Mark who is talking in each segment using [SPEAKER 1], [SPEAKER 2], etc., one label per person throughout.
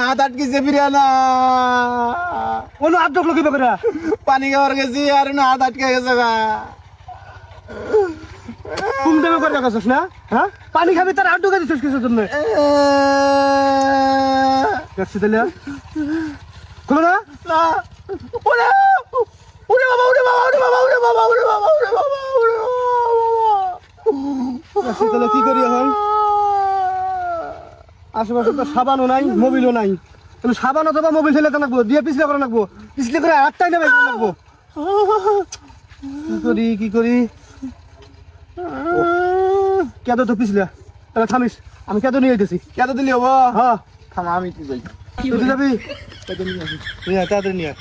[SPEAKER 1] হাত আটকেছে বিরিয়ানা।
[SPEAKER 2] কোনো হাত ঢোকলো কিবা করে?
[SPEAKER 1] পানি খাওয়ার গেছি আর না হাত আটকে গেছে গা।
[SPEAKER 2] তুমি দেবে করে রাখাছিস না? হ্যাঁ? পানি খাবি তার হাত ঢুকে দিছিস কিসের জন্য। দেখছি তাহলে খুলো না।
[SPEAKER 1] না। ওরে ওরে বাবা ওরে বাবা ওরে বাবা ওরে বাবা ওরে বাবা ওরে বাবা ওরে বাবা
[SPEAKER 2] দেখছি তাহলে কি করি এখন? আশেপাশে তো সাবানও নাই মোবিলও নাই। তাহলে সাবান অথবা মোবিল ফেলে তো লাগবো দিয়ে পিছলে করে লাগবো। পিছলে করে আটটাই নেবে লাগবো? কি করি কি করি? কেদ তো পিছলে। তাহলে থামিস আমি কেদ নিয়ে যেতেছি
[SPEAKER 1] কত দিলি হব?
[SPEAKER 2] হ্যাঁ।
[SPEAKER 1] থামা আমি কি যাই
[SPEAKER 2] তুই যাবি?
[SPEAKER 1] নিয়ে
[SPEAKER 2] তাড়াতাড়ি নিয়ে আয়।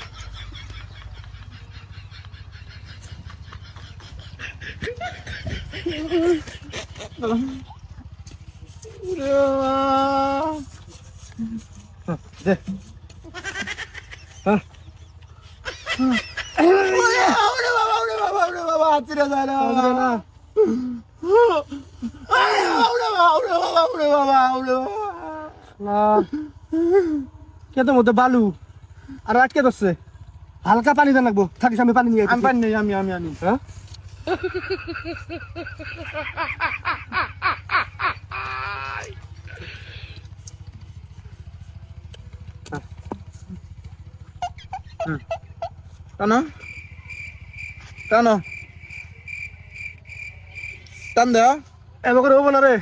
[SPEAKER 2] হ্যাঁ, হ্যাঁ কেতো মধ্যে বালু আর আটকে ধরছে হালকা পানি দেন লাগবো থাকিস আমি পানি নিয়ে
[SPEAKER 1] আমি। পানি নেই আমি আমি আমি
[SPEAKER 2] হ্যাঁ
[SPEAKER 1] টানো। টানো। টান দেও
[SPEAKER 2] এবার করে হব না রে।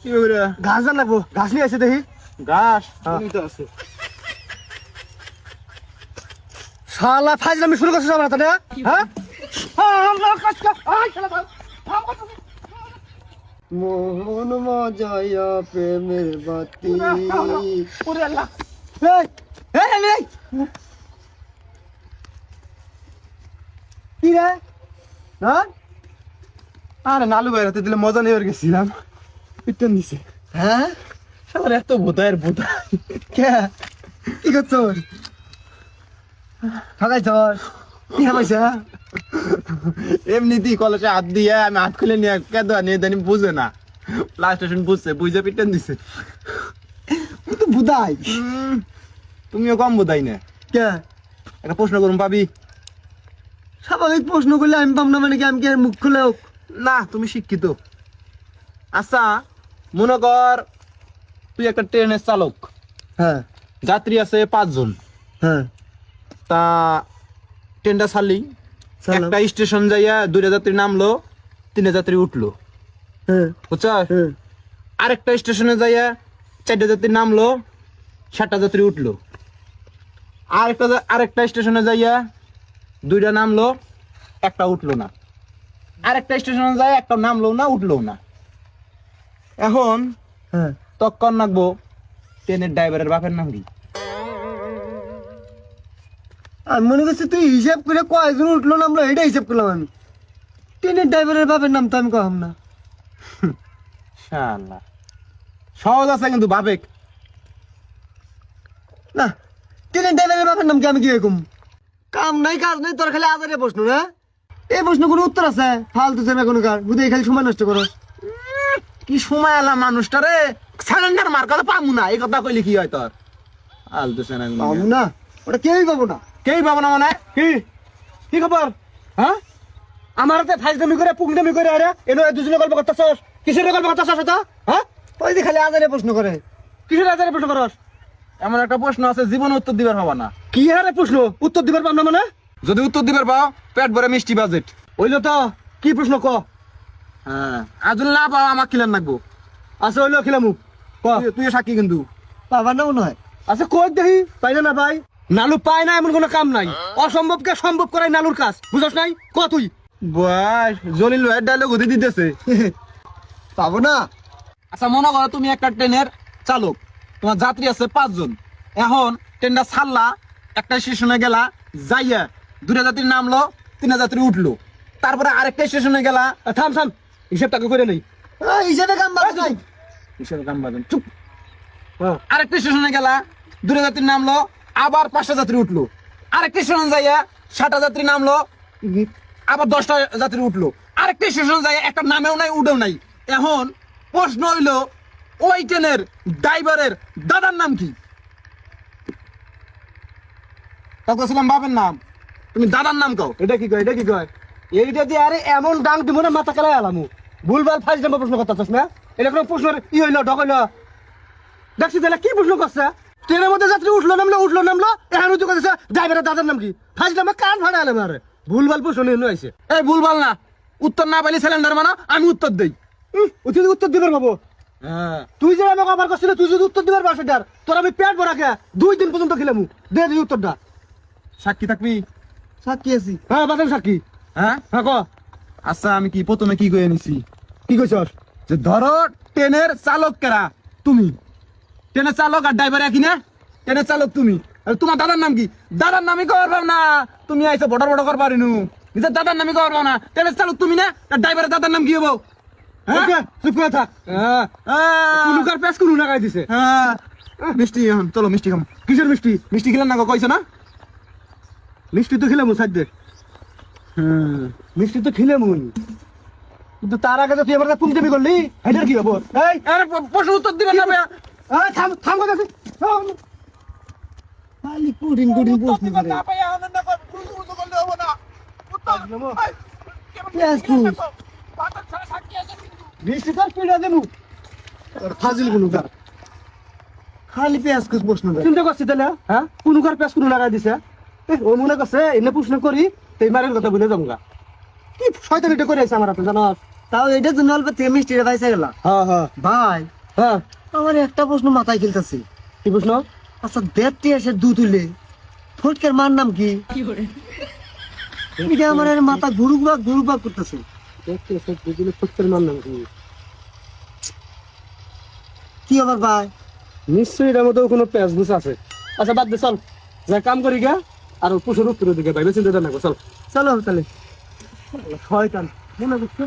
[SPEAKER 1] কি করে
[SPEAKER 2] ঘাস দেন লাগবো। ঘাস নিয়ে আসে দেখি।
[SPEAKER 1] ঘাস?
[SPEAKER 2] হ্যাঁ।
[SPEAKER 1] আছে।
[SPEAKER 2] শালা ফাইজ আমি শুরু করছিস আমার হাতে হ্যাঁ? হ্যাঁ। মোহন মজয়া প্রেমের বাতি
[SPEAKER 1] ওরে আল্লাহ
[SPEAKER 2] এই, এই, এই, এই। কি রে? হ্যাঁ
[SPEAKER 1] আরে নালু বাইরাতে দিলে মজা নেবার গেছিলাম। পিটন দিছে
[SPEAKER 2] হ্যাঁ?
[SPEAKER 1] শালার এত বোধায়ের বোধা
[SPEAKER 2] কে? কি করছস ঠকাইছস কি হামাইছা
[SPEAKER 1] এমনিতেই কলেজে হাত দিয়ে আমি হাত খুলে নিয়ে কেদ নিয়ে জানি বুঝে না। লাস্ট স্টেশন বুঝছে বুঝে পিটন দিছে
[SPEAKER 2] তো
[SPEAKER 1] উম, তুমিও কম বোধাই না।
[SPEAKER 2] কে?
[SPEAKER 1] একটা প্রশ্ন করুন পাবি
[SPEAKER 2] স্বাভাবিক প্রশ্ন করলে আমি পাম না মানে কি আমি কি আর মুখ খুলে
[SPEAKER 1] না তুমি শিক্ষিত। আচ্ছা মনে কর তুই একটা ট্রেনের চালক।
[SPEAKER 2] হ্যাঁ।
[SPEAKER 1] যাত্রী আছে পাঁচজন।
[SPEAKER 2] হ্যাঁ।
[SPEAKER 1] তা ট্রেনটা ছাড়লি। একটা স্টেশন যাইয়া দুইটা যাত্রী নামলো তিনটা যাত্রী উঠল।
[SPEAKER 2] হ্যাঁ।
[SPEAKER 1] বুঝছ?
[SPEAKER 2] হ্যাঁ।
[SPEAKER 1] আরেকটা স্টেশনে যাইয়া চারটা যাত্রী নামলো সাতটা যাত্রী উঠল। আরেকটা আরেকটা স্টেশনে যাইয়া দুইটা নামলো একটা উঠল না। আরেকটা স্টেশনে যাই একটা নামলো না উঠল না। এখন
[SPEAKER 2] হ্যাঁ।
[SPEAKER 1] তখন নাকবো ট্রেনের ড্রাইভারের বাপের নাম কি?
[SPEAKER 2] আমি মনে করছি তুই হিসাব করে কয়জন উঠল না আমরা এটা হিসাব করলাম আমি। ট্রেনের ড্রাইভারের বাপের নাম তো আমি কম না।
[SPEAKER 1] শালা সহজ আছে কিন্তু বাপেক।
[SPEAKER 2] না ট্রেনের ড্রাইভারের বাপের নাম কি আমি কি এরকম কাম নাই কাজ নাই তোর খালি আজারে প্রশ্ন না? এই প্রশ্ন কোনো উত্তর আছে? ফালতু চেনা কোনো কার। বুঝে খালি সময় নষ্ট করো
[SPEAKER 1] কি সময় আলা মানুষটা রে? স্যালেন্ডার মার কথা পামু না। এই কথা কইলে কি হয় তোর? আলতু সেনা
[SPEAKER 2] পাবো না? ওটা কেউই পাবো না।
[SPEAKER 1] কেই পাবো না মানে?
[SPEAKER 2] কি? কি খবর? হ্যাঁ? আমার হাতে ফাইজদামি করে পুংদামি করে আরে? এনো দুজনে গল্প করতেছস? কিসের গল্প করতেছস এটা হ্যাঁ? ওই খালি আজারে প্রশ্ন করে। কিসের আজারে প্রশ্ন করস?
[SPEAKER 1] এমন একটা প্রশ্ন আছে জীবন উত্তর দিবার হবা না।
[SPEAKER 2] কি হারে প্রশ্ন? উত্তর দিবার পাম না মানে?
[SPEAKER 1] যদি উত্তর দিবার পাও পেট ভরে মিষ্টি বাজেট।
[SPEAKER 2] হইল তো কি প্রশ্ন ক?
[SPEAKER 1] হ্যাঁ আজ না পাও আমাক কিলান নাকবো
[SPEAKER 2] আচ্ছা হইল খিলামু। ক?
[SPEAKER 1] তুই- সাক্ষী কিন্তু।
[SPEAKER 2] পাবার না মনে হয়? আচ্ছা কই দেখি? পাই না না ভাই নালু পায় না এমন কোনো কাম নাই। অসম্ভবকে সম্ভব করাই নালুর কাজ। বুঝছ নাই? ক তুই?
[SPEAKER 1] বস জলিল ভাইয়ের ডায়লগ হতে দিতেছে।
[SPEAKER 2] পাবো না?
[SPEAKER 1] আচ্ছা মনে করো তুমি একটা ট্রেনের চালক। তোমার যাত্রী আছে পাঁচজন। এখন ট্রেনটা ছাড়লা একটা স্টেশনে গেলা যাইয়া দুটা যাত্রী নামলো তিনটা যাত্রী উঠল। তারপরে আরেকটা স্টেশনে গেলা
[SPEAKER 2] থাম থাম হিসেব টাকা করে নেই। হিসেবে কাম বাদ নাই।
[SPEAKER 1] কিসের কাম বাজেন চুপ। আরেকটা স্টেশনে গেলা দুটা যাত্রী নামলো আবার পাঁচটা যাত্রী উঠল। আরেকটা স্টেশনে যাইয়া সাতটা যাত্রী নামলো আবার দশটা যাত্রী উঠল। আরেকটা স্টেশনে যাইয়া একটা নামেও নাই উঠেও নাই। এখন প্রশ্ন হইল ওই ট্রেনের ড্রাইভারের দাদার নাম কি? কাকছিলাম বাপের নাম। তুমি দাদার নাম কও।
[SPEAKER 2] এটা কি কয় এটা কি কয়? এইটা দিয়ে আরে এমন ডাং দিব না মাথা খেলায় আলামু। ভুলভাল ফাইজ নাম্বার প্রশ্ন করতেছ না? এটা কোনো প্রশ্নের ই হইল ঢকইল দেখছি তাহলে কি প্রশ্ন করছে? ট্রেনের মধ্যে যাত্রী উঠল নামলো উঠল নামলো এখন উঠে করতেছে ড্রাইভারের দাদার নাম কি? ফাইজ নাম্বার কান ফাড়া আলাম আরে। ভুলভাল প্রশ্ন নিয়ে আইছে।
[SPEAKER 1] এই ভুলভাল না উত্তর না পাইলে সিলিন্ডার মানো আমি উত্তর দেই।
[SPEAKER 2] উঠে উত্তর দিবার বাবু তুই যে আমাকে আবার করছিল তুই যদি উত্তর দিবার পারছিস তোর আমি পেট ভরা খেয়া দুই দিন পর্যন্ত খেলাম। দে দিই উত্তরটা।
[SPEAKER 1] সাক্ষী থাকবি?
[SPEAKER 2] সাক্ষী আছি। হ্যাঁ বাদাম সাক্ষী।
[SPEAKER 1] হ্যাঁ?
[SPEAKER 2] হ্যাঁ ক?
[SPEAKER 1] আচ্ছা আমি কি প্রথমে কি কয়ে নিছি?
[SPEAKER 2] কি কইছস?
[SPEAKER 1] যে ধরো ট্রেনের চালক কেরা? তুমি। ট্রেনের চালক আর ড্রাইভার একই না? ট্রেনের চালক তুমি। আর তোমার দাদার নাম কি? দাদার নামই কর পাও না। তুমি আইসো বড় বড় কর পারিনু নিজের দাদার নামই কর পাও না। ট্রেনের চালক তুমি না? আর ড্রাইভারের দাদার নাম কি হব? মিষ্টি এখন চলো মিষ্টি খাম।
[SPEAKER 2] কিসের মিষ্টি?
[SPEAKER 1] মিষ্টি খেলেন না কইছো না?
[SPEAKER 2] মিষ্টি তো খেলাম সাইড
[SPEAKER 1] হ্যাঁ।
[SPEAKER 2] মিষ্টি তো খেলাম কিন্তু তার আগে তো তুই আমার তুমি দেবি করলি। এটার কি হব এই
[SPEAKER 1] আরে প্রশ্ন উত্তর দিবেন না।
[SPEAKER 2] থাম থাম কথা খালি কুডিন কুডিন প্রশ্ন করে। পেঁয়াজ কুল মিষ্টি তো পিড়া দেবো। ফাজিল কুলুকার খালি পেঁয়াজ কুচ প্রশ্ন চিন্তা করছি তাহলে হ্যাঁ? কুলুকার পেঁয়াজ কুলু লাগাই দিছে? এ, ও মনে করছে এনে প্রশ্ন করি তেই মারের কথা বলে যাব গা। কি শয়তান এটা করে আছে আমার হাতে
[SPEAKER 3] তাও এটার জন্য অল্প থেকে মিষ্টিটা পাইছে গেল।
[SPEAKER 2] হ্যাঁ হ্যাঁ।
[SPEAKER 3] ভাই
[SPEAKER 2] হ্যাঁ।
[SPEAKER 3] আমার একটা প্রশ্ন মাথায় খেলতেছে।
[SPEAKER 2] কি প্রশ্ন?
[SPEAKER 3] আচ্ছা দেড়টি এসে দু তুলে ফটকের মার নাম কি? এটা আমার মাথা ঘুরুক ঘুরুক করতেছে।
[SPEAKER 2] কি
[SPEAKER 3] আবার ভাই?
[SPEAKER 2] নিশ্চয়ই এটার মধ্যেও কোনো গুছ আছে। আচ্ছা বাদ দে চল। যা কাম করি গা আর পুষের উত্তর দিকে ভাইবে চিন্তা না চল।
[SPEAKER 3] চলো তাহলে।
[SPEAKER 2] শয়তান মনে করছে